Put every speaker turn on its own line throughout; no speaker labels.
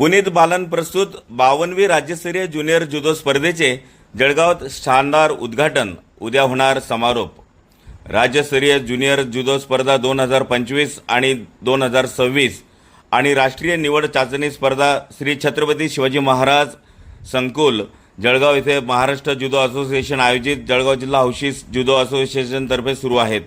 पुनीत बालन प्रस्तुत बावनवी राज्यस्तरीय ज्युनियर जुदो स्पर्धेचे जळगावात शानदार उद्घाटन. उद्या होणार समारोप. राज्यस्तरीय ज्युनियर जुदो स्पर्धा दोन हजार पंचवीस आणि दोन हजार सव्वीस आणि राष्ट्रीय निवड चाचणी स्पर्धा श्री छत्रपती शिवाजी महाराज संकुल जळगाव येथे महाराष्ट्र जुदो असोसिएशन आयोजित जळगाव जिल्हा हौशी जुदो असोसिएशनतर्फे सुरू आहेत.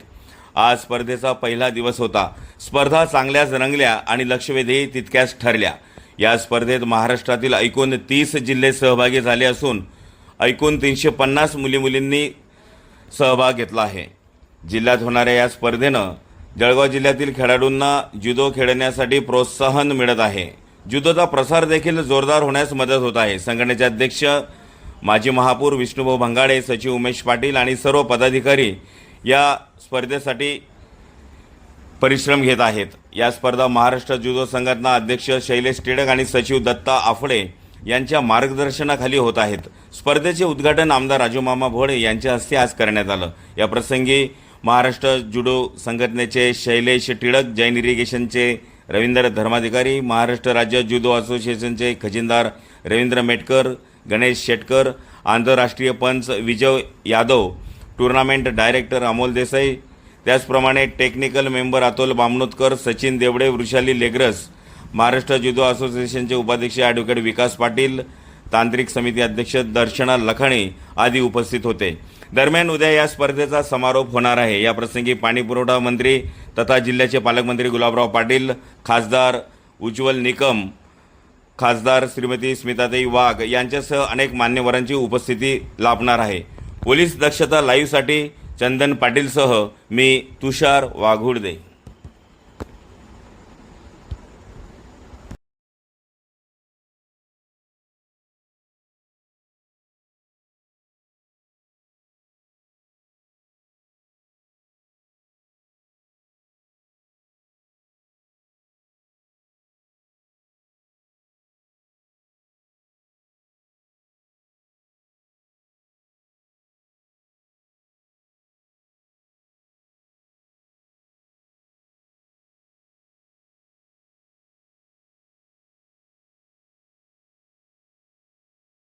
आज स्पर्धेचा पहिला दिवस होता. स्पर्धा चांगल्याच रंगल्या आणि लक्षवेधीही तितक्याच ठरल्या. या स्पर्धेत महाराष्ट्रातील एकूण तीस जिल्हे सहभागी झाले असून एकूण तीनशे पन्नास मुली मुलींनी सहभाग घेतला आहे. जिल्ह्यात होणाऱ्या या स्पर्धेनं जळगाव जिल्ह्यातील खेळाडूंना जुदो खेळण्यासाठी प्रोत्साहन मिळत आहे. जुदोचा प्रसार देखील जोरदार होण्यास मदत होत आहे. संघटनेचे अध्यक्ष माजी महापौर विष्णुभाऊ भंगाडे सचिव उमेश पाटील आणि सर्व पदाधिकारी या स्पर्धेसाठी परिश्रम घेत आहेत. या स्पर्धा महाराष्ट्र जुदो संघटना अध्यक्ष शैलेश टिळक आणि सचिव दत्ता आफळे यांच्या मार्गदर्शनाखाली होत आहेत. स्पर्धेचे उद्घाटन आमदार राजूमामा भोळे यांच्या हस्ते आज करण्यात आलं. या प्रसंगी महाराष्ट्र जुडो संघटनेचे शैलेश टिळक जैन इरिगेशनचे रवींद्र धर्माधिकारी महाराष्ट्र राज्य जुदो असोसिएशनचे खजिनदार रवींद्र मेटकर गणेश शेटकर आंतरराष्ट्रीय पंच विजय यादव टुर्नामेंट डायरेक्टर अमोल देसाई त्याचप्रमाणे technical member Atul Bamanotkar Sachin Devade Vrushali Legras Maharashtra judo असोसिएशनचे उपाध्यक्ष ॲडव्होकेट विकास पाटील तांत्रिक समिती अध्यक्ष दर्शना लखाणे आदी उपस्थित होते. दरम्यान उद्या या स्पर्धेचा समारोप होणार आहे. या प्रसंगी पाणीपुरवठा मंत्री तथा जिल्ह्याचे पालकमंत्री गुलाबराव पाटील खासदार उज्ज्वल निकम खासदार श्रीमती स्मिताताई वाघ यांच्यासह अनेक मान्यवरांची उपस्थिती लाभणार आहे. पोलीस दक्षता लाईव्हसाठी चंदन पाटीलसह मी तुषार वाघुडदे.